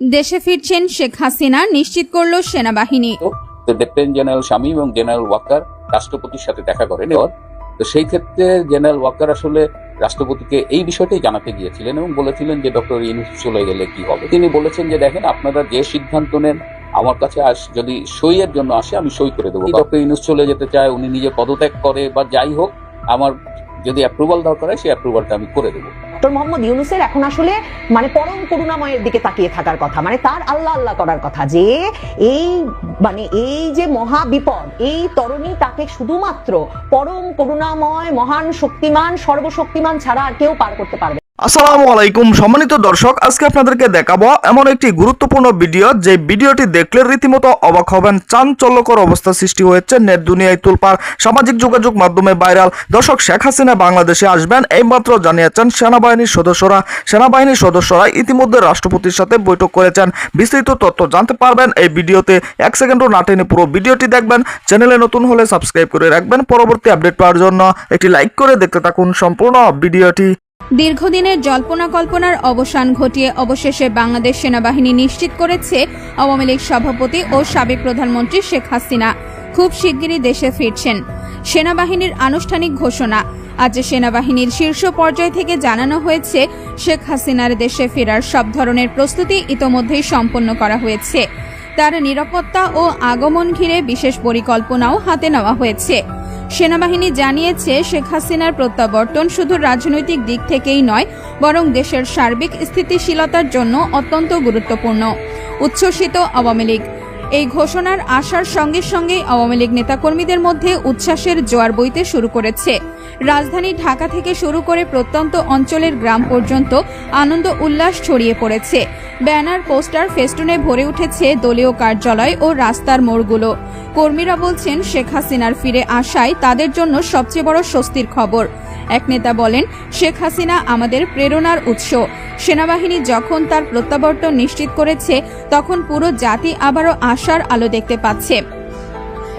দেশে ফিরছেন শেখ হাসিনা, নিশ্চিত করল সেনাবাহিনী। তো লেফটেন্যান্ট জেনারেল শামীম এবং জেনারেল ওয়াকার রাষ্ট্রপতির সাথে দেখা করেন তো সেই ক্ষেত্রে জেনারেল ওয়াকার আসলে রাষ্ট্রপতিকে এই বিষয়টাই জানাতে গিয়েছিলেন এবং বলেছিলেন যে, ডক্টর ইউনুস চলে গেলে কি হবে? তিনি বলেছেন যে, দেখেন, আপনারা যে সিদ্ধান্ত নেন, আমার কাছে আস, যদি সইয়ের জন্য আসে, আমি সই করে দেবো। ডক্টর ইউনুস চলে যেতে চায়, উনি নিজে পদত্যাগ করে বা যাই হোক, আমার যদি অ্যাপ্রুভাল দরকার হয়, সেই অ্যাপ্রুভালটা আমি করে দেবো মোহাম্মদ ইউনুসের এখন আসলে মানে পরম করুণাময়ের দিকে তাকিয়ে থাকার কথা মানে তার আল্লাহ আল্লাহ করার কথা যে এই মানে এই যে মহা বিপদ, এই তরণী তাকে শুধুমাত্র পরম করুণাময়, মহান শক্তিমান, সর্বশক্তিমান ছাড়া আর কেউ পার করতে পারবে। আসসালামু আলাইকুম সম্মানিত দর্শক, আজকে আপনাদেরকে দেখাবো এমন একটি গুরুত্বপূর্ণ ভিডিও, যে ভিডিওটি দেখলে রীতিমতো অবাক হবেন। চাঞ্চল্যকর অবস্থা সৃষ্টি হয়েছে নেট দুনিয়ায় তুলপার সামাজিক যোগাযোগ মাধ্যমে ভাইরাল। দর্শক, শেখ হাসিনা বাংলাদেশে আসবেন, এইমাত্র জানিয়েছেন সেনাবাহিনীর সদস্যরা। সেনাবাহিনীর সদস্যরা ইতিমধ্যে রাষ্ট্রপতির সাথে বৈঠক করেছেন। বিস্তৃত তথ্য জানতে পারবেন এই ভিডিওতে। এক সেকেন্ডও না টেনে পুরো ভিডিওটি দেখবেন। চ্যানেলে নতুন হলে সাবস্ক্রাইব করে রাখবেন। পরবর্তী আপডেট পাওয়ার জন্য একটি লাইক করে দেখতে থাকুন। সম্পূর্ণ ভিডিওটি দীর্ঘদিনের জল্পনা কল্পনার অবসান ঘটিয়ে অবশেষে বাংলাদেশ সেনাবাহিনী নিশ্চিত করেছে আওয়ামী লীগ সভাপতি ও সাবেক প্রধানমন্ত্রী শেখ হাসিনা খুব শিগগিরই দেশে ফিরছেন। সেনাবাহিনীর আনুষ্ঠানিক ঘোষণা। আজ সেনাবাহিনীর শীর্ষ পর্যায় থেকে জানানো হয়েছে, শেখ হাসিনার দেশে ফেরার সব ধরনের প্রস্তুতি ইতোমধ্যেই সম্পন্ন করা হয়েছে। তার নিরাপত্তা ও আগমন ঘিরে বিশেষ পরিকল্পনাও হাতে নেওয়া হয়েছে। সেনাবাহিনী জানিয়েছে, শেখ হাসিনার প্রত্যাবর্তন শুধু রাজনৈতিক দিক থেকেই নয়, বরং দেশের সার্বিক স্থিতিশীলতার জন্য অত্যন্ত গুরুত্বপূর্ণ। উচ্ছ্বসিত আওয়ামী লীগ এই ঘোষণার আসার সঙ্গে সঙ্গেই আওয়ামী লীগ নেতাকর্মীদের মধ্যে উচ্ছ্বাসের জোয়ার বইতে শুরু করেছে। রাজধানী ঢাকা থেকে শুরু করে প্রত্যন্ত অঞ্চলের গ্রাম পর্যন্ত আনন্দ উল্লাস ছড়িয়ে পড়েছে। ব্যানার, পোস্টার, ফেস্টুনে ভরে উঠেছে দলীয় কার্যালয় ও রাস্তার মোড়গুলো। কর্মীরা বলছেন, শেখ হাসিনার ফিরে আসায় তাদের জন্য সবচেয়ে বড় স্বস্তির খবর। এক নেতা বলেন, শেখ হাসিনা আমাদের প্রেরণার উৎস। সেনাবাহিনী যখন তার প্রত্যাবর্তন নিশ্চিত করেছে, তখন পুরো জাতি আবারও আশার আলো দেখতে পাচ্ছে।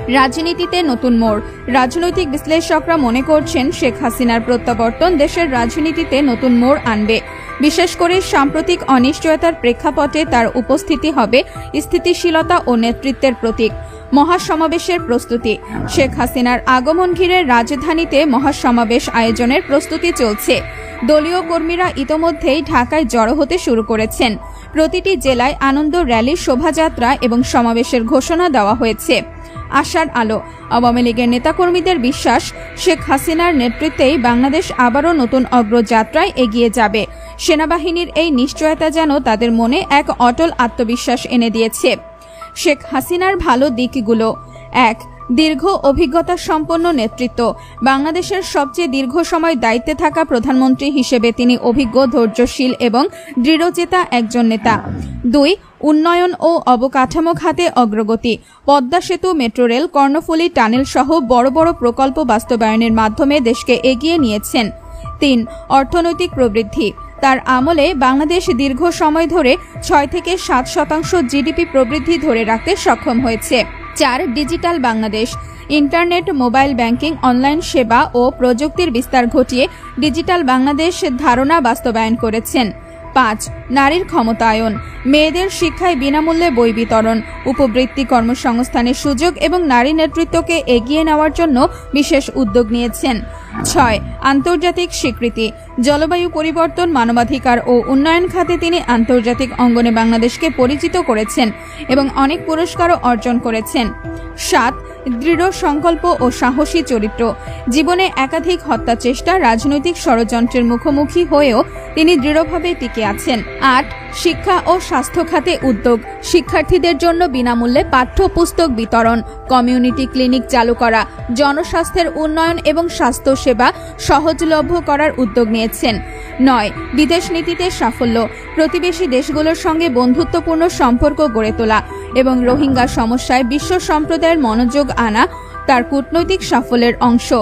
রাজনীতিতে নতুন মোড়। রাজনৈতিক বিশ্লেষকরা মনে করছেন, শেখ হাসিনার প্রত্যাবর্তন দেশের রাজনীতিতে নতুন মোড় আনবে। বিশেষ করে সাম্প্রতিক অনিশ্চয়তার প্রেক্ষাপটে তার উপস্থিতি হবে স্থিতিশীলতা ও নেতৃত্বের প্রতীক। মহাসমাবেশের প্রস্তুতি। শেখ হাসিনার আগমন ঘিরে রাজধানীতে মহাসমাবেশ আয়োজনের প্রস্তুতি চলছে। দলীয় কর্মীরা ইতোমধ্যেই ঢাকায় জড়ো হতে শুরু করেছেন। প্রতিটি জেলায় আনন্দ র্যালি শোভাযাত্রা এবং সমাবেশের ঘোষণা দেওয়া হয়েছে। আশার আলো, আওয়ামী লীগের নেতাকর্মীদের বিশ্বাস, শেখ হাসিনার নেতৃত্বেই বাংলাদেশ আবারও নতুন অগ্রযাত্রায় এগিয়ে যাবে। সেনাবাহিনীর এই নিশ্চয়তা যেন তাদের মনে এক অটল আত্মবিশ্বাস এনে দিয়েছে। শেখ হাসিনার ভালো দিকগুলো। এক, দীর্ঘ অভিজ্ঞতা সম্পন্ন নেতৃত্ব। বাংলাদেশের সবচেয়ে দীর্ঘ সময় দায়িত্বে থাকা প্রধানমন্ত্রী হিসেবে তিনি অভিজ্ঞ, ধৈর্যশীল এবং দৃঢ়চেতা একজন নেতা। দুই, উন্নয়ন ও অবকাঠামো খাতে অগ্রগতি। পদ্মা সেতু, মেট্রো রেল, কর্ণফুলী টানেল সহ বড় বড় প্রকল্প বাস্তবায়নের মাধ্যমে দেশকে এগিয়ে নিয়েছেন। তিন, অর্থনৈতিক প্রবৃদ্ধি। তার আমলে বাংলাদেশ দীর্ঘ সময় ধরে ছয় থেকে সাত শতাংশ জিডিপি প্রবৃদ্ধি ধরে রাখতে সক্ষম হয়েছে। চার, digital Bangladesh. Internet, mobile banking, online সেবা ও প্রযুক্তির বিস্তার ঘটিয়ে ডিজিটাল বাংলাদেশ ধারণা বাস্তবায়ন করেছেন। পাঁচ, নারীর ক্ষমতায়ন। মেয়েদের শিক্ষায় বিনামূল্যে বই বিতরণ, উপবৃত্তি কর্মসংস্থানের সুযোগ এবং নারী নেতৃত্বকে এগিয়ে নেওয়ার জন্য বিশেষ উদ্যোগ নিয়েছেন। ছয়, আন্তর্জাতিক স্বীকৃতি। জলবায়ু পরিবর্তন, মানবাধিকার ও উন্নয়ন খাতে তিনি আন্তর্জাতিক অঙ্গনে বাংলাদেশকে পরিচিত করেছেন এবং অনেক পুরস্কারও অর্জন করেছেন। সাত, দৃঢ় সংকল্প ও সাহসী চরিত্র। জীবনে একাধিক হত্যা চেষ্টা রাজনৈতিক ষড়যন্ত্রের মুখোমুখি হয়েও তিনি দৃঢ়ভাবে টিকে আছেন। আট, শিক্ষা ও স্বাস্থ্য খাতে উদ্যোগ। শিক্ষার্থীদের জন্য বিনামূল্যে পাঠ্যপুস্তক বিতরণ, কমিউনিটি ক্লিনিক চালু করা, জনস্বাস্থ্যের উন্নয়ন এবং স্বাস্থ্য সেবা সহজলভ্য করার উদ্যোগ নিয়েছেন। নয়, বিদেশ নীতিতে সাফল্য। প্রতিবেশী দেশগুলোর সঙ্গে বন্ধুত্বপূর্ণ সম্পর্ক গড়ে তোলা এবং রোহিঙ্গা সমস্যায় বিশ্ব সম্প্রদায়ের মনোযোগ আনা তার কূটনৈতিক সাফল্যের অংশ।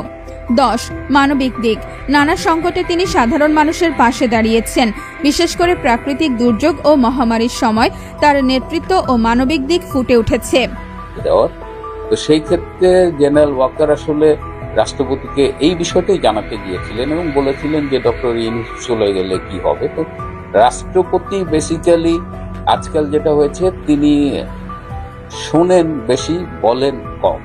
দশ, মানবিক দিক। নানা সংকটে তিনি সাধারণ মানুষের পাশে দাঁড়িয়েছেন। বিশেষ করে প্রাকৃতিক দুর্যোগ ও মহামারীর সময় তার নেতৃত্ব ও মানবিক দিক ফুটে উঠেছে। তো সেই ক্ষেত্রে জেনারেল ওয়াকার আসলে রাষ্ট্রপতিকে এই বিষয়টাই জানাতে গিয়েছিলেন এবং বলেছিলেন যে ডক্টর ইউনুস চলে গেলে কি হবে। তো রাষ্ট্রপতি বেসিক্যালি আজকাল যেটা হয়েছে, তিনি শোনেন বেশি, বলেন কম।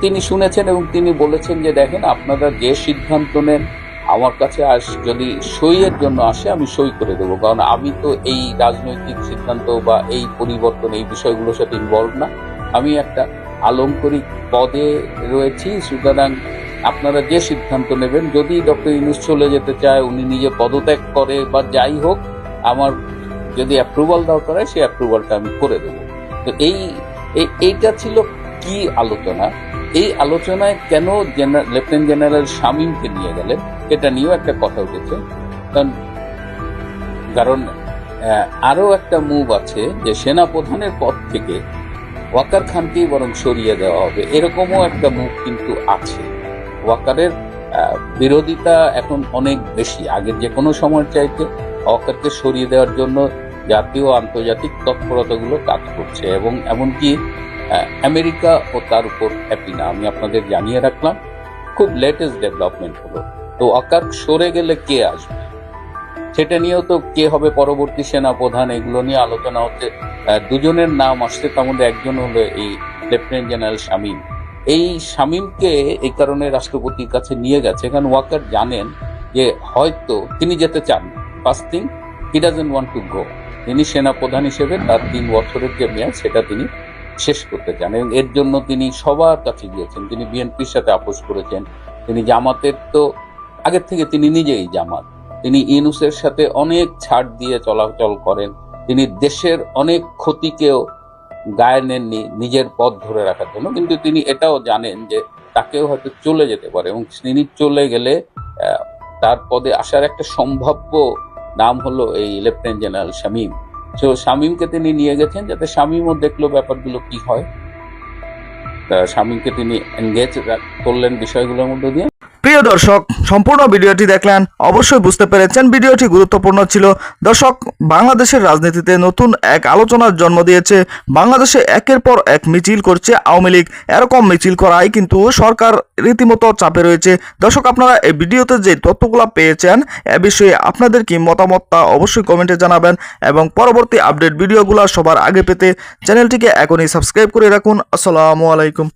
তিনি শুনেছেন এবং তিনি বলেছেন যে, দেখেন, আপনারা যে সিদ্ধান্ত নেন, আমার কাছে আস, যদি সইয়ের জন্য আসে, আমি সই করে দেবো। কারণ আমি তো এই রাজনৈতিক সিদ্ধান্ত বা এই পরিবর্তন, এই বিষয়গুলোর সাথে ইনভলভ না। আমি একটা আলঙ্করিক পদে রয়েছি। সুতরাং আপনারা যে সিদ্ধান্ত নেবেন, যদি ডক্টর ইউনুস চলে যেতে চায়, উনি নিজে পদত্যাগ করে বা যাই হোক, আমার যদি অ্যাপ্রুভাল দরকার হয় সেই অ্যাপ্রুভালটা আমি করে দেবো। তো এই, এই- এইটা ছিল কি আলোচনা? এই আলোচনায় কেন লেফটেন্যান্ট জেনারেল শামীমকে নিয়ে গেলেন, এটা নিয়েও একটা কথা উঠেছে। কারণ কারণ আরও একটা মুভ আছে যে সেনা প্রধানের পদ থেকে ওয়াকার খানকেই বরং সরিয়ে দেওয়া হবে। এরকমও একটা মুভ কিন্তু আছে। ওয়াকারের বিরোধিতা এখন অনেক বেশি। আগের যে কোনো সময় চাইতে ওয়াকারকে সরিয়ে দেওয়ার জন্য জাতীয় আন্তর্জাতিক তৎপরতাগুলো কাজ করছে এবং এমনকি আমেরিকা ও তার উপর হ্যাপি না আমি আপনাদের জানিয়ে রাখলাম, খুব লেটেস্ট ডেভেলপমেন্ট হলো। তো ওয়াকার সরে গেলে কে আসবে? সেটা নিয়েও তো কে হবে পরবর্তী সেনা প্রধান এগুলো নিয়ে আলোচনা হচ্ছে। দুজনের নাম আসছে, তার মধ্যে একজন হলো এই লেফটেন্যান্ট জেনারেল শামীম। এই শামীমকে এই কারণে রাষ্ট্রপতির কাছে নিয়ে গেছে। কারণ ওয়াকার জানেন যে হয়তো তিনি যেতে চান। First thing he doesn't want to go তিনি সেনা প্রধান হিসেবে তার তিন বছরের যে মেয়াদ, সেটা তিনি শেষ করতে চান এবং এর জন্য তিনি সবার কাছে গিয়েছেন। তিনি বিএনপির সাথে আপোষ করেছেন। তিনি জামাতের তো, আগের থেকে তিনি নিজেই জামাত। তিনি ইনুসের সাথে অনেক ছাড় দিয়ে চলাচল করেন। তিনি দেশের অনেক ক্ষতিকেও গায়ে নেননি নিজের পথ ধরে রাখার জন্য। কিন্তু তিনি এটাও জানেন যে তাকেও হয়তো চলে যেতে পারে এবং তিনি চলে গেলে তার পদে আসার একটা সম্ভাব্য নাম হলো এই লেফটেন্যান্ট জেনারেল শামীম। তো শামীমকে তিনি নিয়ে গেছেন যাতে শামীমও দেখল ব্যাপারগুলো কি হয়। তা শামীমকে তিনি এনগেজ করলেন বিষয়গুলোর মধ্যে দিয়ে। প্রিয় দর্শক, সম্পূর্ণ ভিডিওটি দেখলেন, অবশ্যই বুঝতে পেরেছেন ভিডিওটি গুরুত্বপূর্ণ ছিল। দর্শক, বাংলাদেশের রাজনীতিতে নতুন এক আলোচনার জন্ম দিয়েছে। বাংলাদেশে একের পর এক মিছিল করছে আওয়ামী লীগ। এরকম মিছিল করাই কিন্তু সরকার রীতিমতো চাপে রয়েছে। দর্শক, আপনারা এই ভিডিওতে যে তথ্যগুলো পেয়েছেন, এ বিষয়ে আপনাদের কি মতামত তা অবশ্যই কমেন্টে জানাবেন এবং পরবর্তী আপডেট ভিডিওগুলো সবার আগে পেতে চ্যানেলটিকে এখনই সাবস্ক্রাইব করে রাখুন। আসসালামু আলাইকুম।